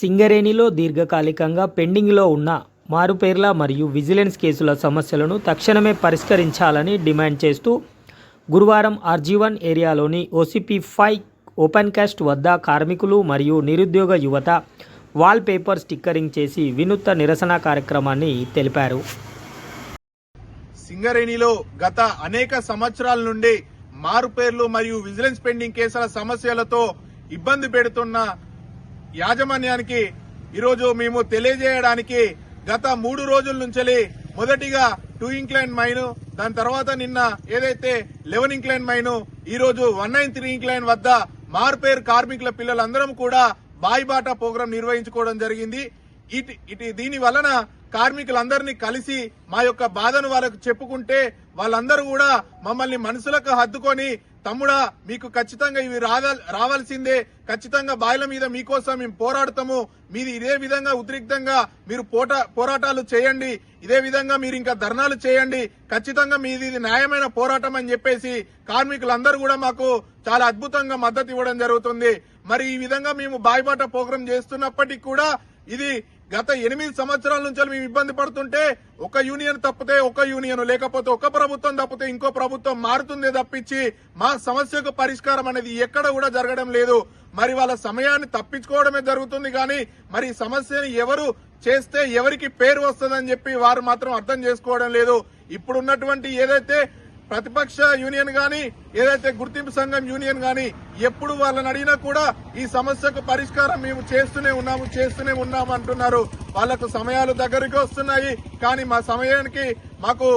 సింగరేణిలో దీర్ఘకాలికంగా పెండింగ్లో ఉన్న మారుపేర్ల మరియు విజిలెన్స్ కేసుల సమస్యలను తక్షణమే పరిష్కరించాలని డిమాండ్ చేస్తూ గురువారం ఆర్జీవన్ ఏరియాలోని ఓసిపి ఫైవ్ ఓపెన్ కాస్ట్ వద్ద కార్మికులు మరియు నిరుద్యోగ యువత వాల్ పేపర్ స్టిక్కరింగ్ చేసి వినూత్న నిరసన కార్యక్రమాన్ని తెలిపారు. సింగరేణిలో గత అనేక సంవత్సరాల నుండి మారుపేర్లు మరియు విజిలెన్స్ పెండింగ్ కేసుల సమస్యలతో ఇబ్బంది పెడుతున్న యాజమాన్యానికి ఈరోజు మేము తెలియజేయడానికి గత మూడు రోజుల నుంచి మొదటిగా టూ ఇంక్లైన్ మైన్ దాని తర్వాత నిన్న ఏదైతే లెవెన్ ఇంక్లైన్ మైన్ ఈ రోజు వన్ నైన్ త్రీ ఇంక్లైన్ వద్ద మార్పేరు కార్మికుల పిల్లలందరం కూడా బాయిబాట ప్రోగ్రాం నిర్వహించుకోవడం జరిగింది. ఇటు ఇటు దీని వలన కార్మికులందరినీ కలిసి మా యొక్క బాధను వాళ్ళకు చెప్పుకుంటే వాళ్ళందరూ కూడా మమ్మల్ని మనసులకు హద్దుకొని తమ్ముడా మీకు ఖచ్చితంగా ఇవి రావాల్సిందే. ఖచ్చితంగా బాయిల మీద మీకోసం మేము పోరాడతాము. మీది ఇదే విధంగా ఉద్రిక్తంగా మీరు పోట పోరాటాలు చేయండి. ఇదే విధంగా మీరు ఇంకా ధర్నాలు చేయండి. ఖచ్చితంగా మీది ఇది న్యాయమైన పోరాటం అని చెప్పేసి కార్మికులందరూ కూడా మాకు చాలా అద్భుతంగా మద్దతు ఇవ్వడం జరుగుతుంది. మరి ఈ విధంగా మేము బాయిబాట ప్రోగ్రాం చేస్తున్నప్పటికీ కూడా ఇది గత ఎనిమిది సంవత్సరాల నుంచి మేము ఇబ్బంది పడుతుంటే ఒక యూనియన్ తప్పితే ఒక యూనియన్ లేకపోతే ఒక ప్రభుత్వం తప్పితే ఇంకో ప్రభుత్వం మారుతుందే తప్పించి మా సమస్యకు పరిష్కారం అనేది ఎక్కడ కూడా జరగడం లేదు. మరి వాళ్ళ సమయాన్ని తప్పించుకోవడమే జరుగుతుంది కానీ మరి సమస్యని ఎవరు చేస్తే ఎవరికి పేరు వస్తుందని చెప్పి వారు మాత్రం అర్థం చేసుకోవడం లేదు. ఇప్పుడున్నటువంటి ఏదైతే ప్రతిపక్ష యూనియన్ గాని ఏదైతే గుర్తింపు సంఘం యూనియన్ గాని ఎప్పుడు వాళ్ళని అడిగినా కూడా ఈ సమస్యకు పరిష్కారం మేము చేస్తూనే ఉన్నాము చేస్తూనే ఉన్నాము అంటున్నారు. వాళ్ళకు సమయాలు దగ్గరికి వస్తున్నాయి. కానీ మా సమయానికి మాకు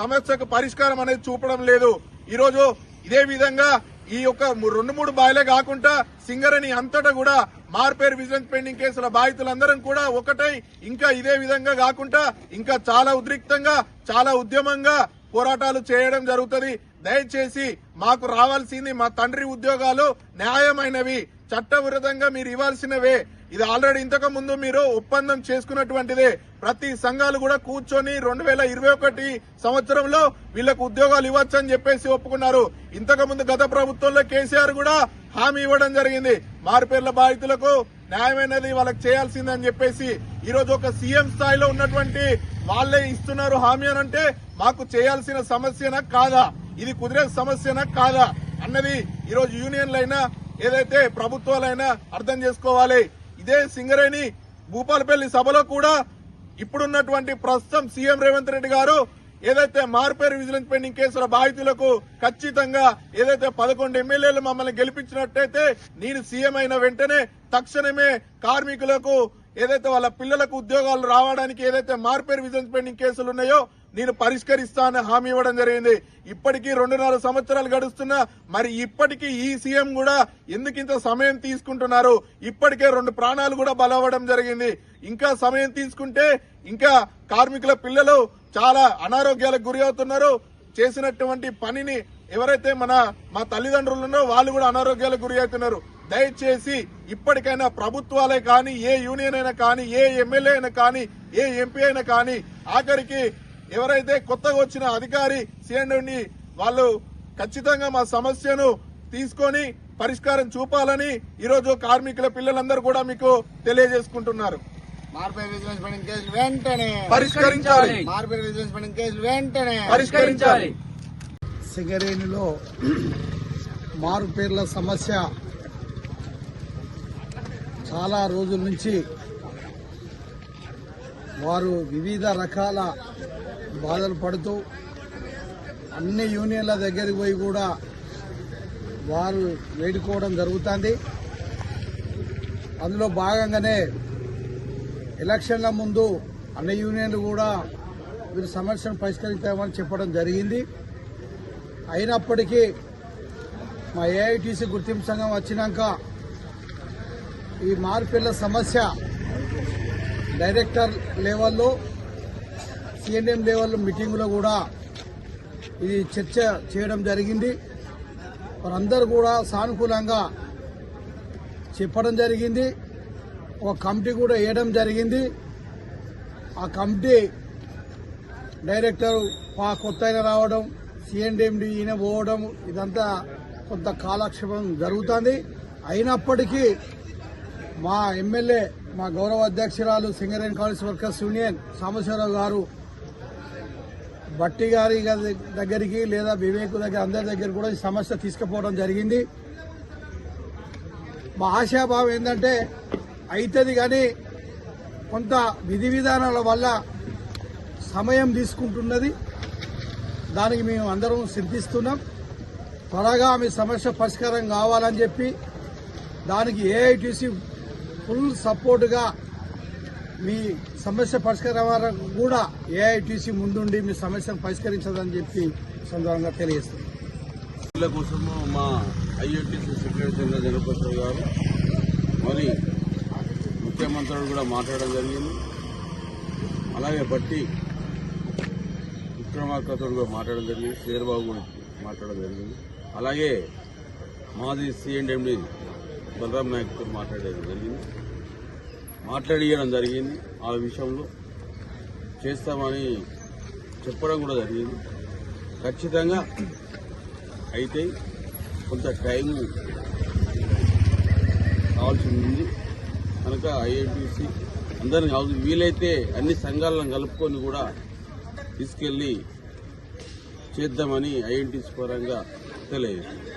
సమస్యకు పరిష్కారం అనేది చూపడం లేదు. ఈరోజు ఇదే విధంగా ఈ యొక్క రెండు మూడు బాయిలే కాకుండా సింగరేణి అంతటా కూడా మార్పేరు విజిలెన్స్ పెండింగ్ కేసుల బాధితులందరం కూడా ఒకటై ఇంకా ఇదే విధంగా కాకుండా ఇంకా చాలా ఉద్రిక్తంగా చాలా ఉద్యమంగా పోరాటాలు చేయడం జరుగుతుంది. దయచేసి మాకు రావాల్సింది మా తండ్రి ఉద్యోగాలు న్యాయమైనవి. చట్టవిరుద్ధంగా మీరు ఇవ్వాల్సినవే. ఇది ఆల్రెడీ ఇంతకు ముందు మీరు ఒప్పందం చేసుకున్నటువంటిదే. ప్రతి సంఘాలు కూడా కూర్చొని రెండు వేల ఇరవై ఒకటి సంవత్సరంలో వీళ్ళకు ఉద్యోగాలు ఇవ్వచ్చు అని చెప్పేసి ఒప్పుకున్నారు. ఇంతకు ముందు గత ప్రభుత్వంలో కేసీఆర్ కూడా హామీ ఇవ్వడం జరిగింది. మారుపేర్ల బాధితులకు న్యాయమైనది వాళ్ళకి చేయాల్సిందని చెప్పేసి ఈ రోజు ఒక సీఎం స్థాయిలో ఉన్నటువంటి వాళ్ళే ఇస్తున్నారు హామీ అని అంటే మాకు చేయాల్సిన సమస్యనా కాదా? ఇది కుదిరే సమస్యనా కాదా? అన్నది ఈరోజు యూనియన్లైనా ఏదైతే ప్రభుత్వాలైనా అర్థం చేసుకోవాలి. ఇదే సింగరేణి భూపాలపల్లి సభలో కూడా ఇప్పుడున్నటువంటి ప్రస్తుతం సీఎం రేవంత్ రెడ్డి గారు ఏదైతే మార్పేరు విజిలెన్స్ పెండింగ్ కేసుల బాధితులకు ఖచ్చితంగా ఏదైతే పదకొండు ఎమ్మెల్యేలు మమ్మల్ని గెలిపించినట్టయితే నేను సీఎం అయిన వెంటనే తక్షణమే కార్మికులకు ఏదైతే వాళ్ళ పిల్లలకు ఉద్యోగాలు రావడానికి ఏదైతే మార్పేరు విజన్స్ పెండింగ్ కేసులు ఉన్నాయో నేను పరిష్కరిస్తానని హామీ ఇవ్వడం జరిగింది. ఇప్పటికీ రెండున్నర సంవత్సరాలు గడుస్తున్నా మరి ఇప్పటికీ ఈ సీఎం కూడా ఎందుకు ఇంత సమయం తీసుకుంటున్నారు? ఇప్పటికే రెండు ప్రాణాలు కూడా బలవడం జరిగింది. ఇంకా సమయం తీసుకుంటే ఇంకా కార్మికుల పిల్లలు చాలా అనారోగ్యాలకు గురి అవుతున్నారు. చేసినటువంటి పనిని ఎవరైతే మన మా తల్లిదండ్రులు ఉన్నారో వాళ్ళు కూడా అనారోగ్యాలకు గురి అవుతున్నారు. దయచేసి ఇప్పటికైనా ప్రభుత్వాలే కానీ ఏ యూనియన్ అయినా కానీ ఏ ఎమ్మెల్యే అయినా కానీ ఏ ఎంపీ అయినా కానీ ఆఖరికి ఎవరైతే కొత్తగా వచ్చిన అధికారి సీఎండి వాళ్ళు ఖచ్చితంగా మా సమస్యను తీసుకొని పరిష్కారం చూపాలని ఈరోజు కార్మికుల పిల్లలందరూ కూడా మీకు తెలియజేసుకుంటున్నారు. పరిష్కరించాలి. పరిష్కరించాలి. సింగరేణిలో మారు పేర్ల సమస్య చాలా రోజుల నుంచి వారు వివిధ రకాల బాధలు పడుతూ అన్ని యూనియన్ల దగ్గరికి పోయి కూడా వారు వేడుకోవడం జరుగుతుంది. అందులో భాగంగానే ఎలక్షన్ల ముందు అన్ని యూనియన్లు కూడా వీరి సమస్యను పరిష్కరిస్తామని చెప్పడం జరిగింది. అయినప్పటికీ మా ఏఐటీసీ గుర్తింపు సంఘం వచ్చినాక ఈ మార్పిల్ల సమస్య డైరెక్టర్ లెవెల్లో సిఎన్ఎం లెవెల్ మీటింగ్లో కూడా ఇది చర్చ చేయడం జరిగింది. వారందరూ కూడా సానుకూలంగా చెప్పడం జరిగింది. ఒక కమిటీ కూడా వేయడం జరిగింది. ఆ కమిటీ డైరెక్టర్ పా కొత్త ఆయన రావడం సిఎన్డిఎండి ఈయన పోవడం ఇదంతా కొంత కాలక్షేపం జరుగుతుంది. అయినప్పటికీ మా ఎమ్మెల్యే మా గౌరవ అధ్యక్షురాలు Singareni college workers union Sambasivarao గారు బట్టి గారి దగ్గరికి లేదా వివేక్ దగ్గర అందరి దగ్గర కూడా ఈ సమస్య తీసుకుపోవడం జరిగింది. మా ఆశాభావం ఏంటంటే అవుతుంది కానీ కొంత విధి విధానాల వల్ల సమయం తీసుకుంటున్నది. దానికి మేము అందరం చింతిస్తున్నాం త్వరగా మీ సమస్య పరిష్కారం కావాలని చెప్పి దానికి ఏఐటీసీ ఫుల్ సపోర్టుగా మీ సమస్య పరిష్కారం కూడా ఏఐటీసీ ముందుండి మీ సమస్యను పరిష్కరించదని చెప్పి సందర్భంగా తెలియజేస్తుంది కోసము మా ఐఐటీసీ సెక్రటరీ జనరల్ జనపతి గారు మరి ముఖ్యమంత్రులు కూడా మాట్లాడడం జరిగింది. అలాగే బట్టి విక్రమార్కతో కూడా మాట్లాడడం జరిగింది శేర్బాబు కూడా మాట్లాడడం జరిగింది. అలాగే మాజీ సిఎండ్ఎండి బలరాం నాయక్తో మాట్లాడేది జరిగింది. మాట్లాడియడం జరిగింది. ఆ విషయంలో చేస్తామని చెప్పడం కూడా జరిగింది. ఖచ్చితంగా అయితే కొంత టైం కావాల్సి ఉంది కనుక ఐఐటిసి అందరిని కావాలి వీలైతే అన్ని సంఘాలను కలుపుకొని కూడా తీసుకెళ్ళి చేద్దామని ఐఎన్టీసీ పరంగా తెలియజేస్తుంది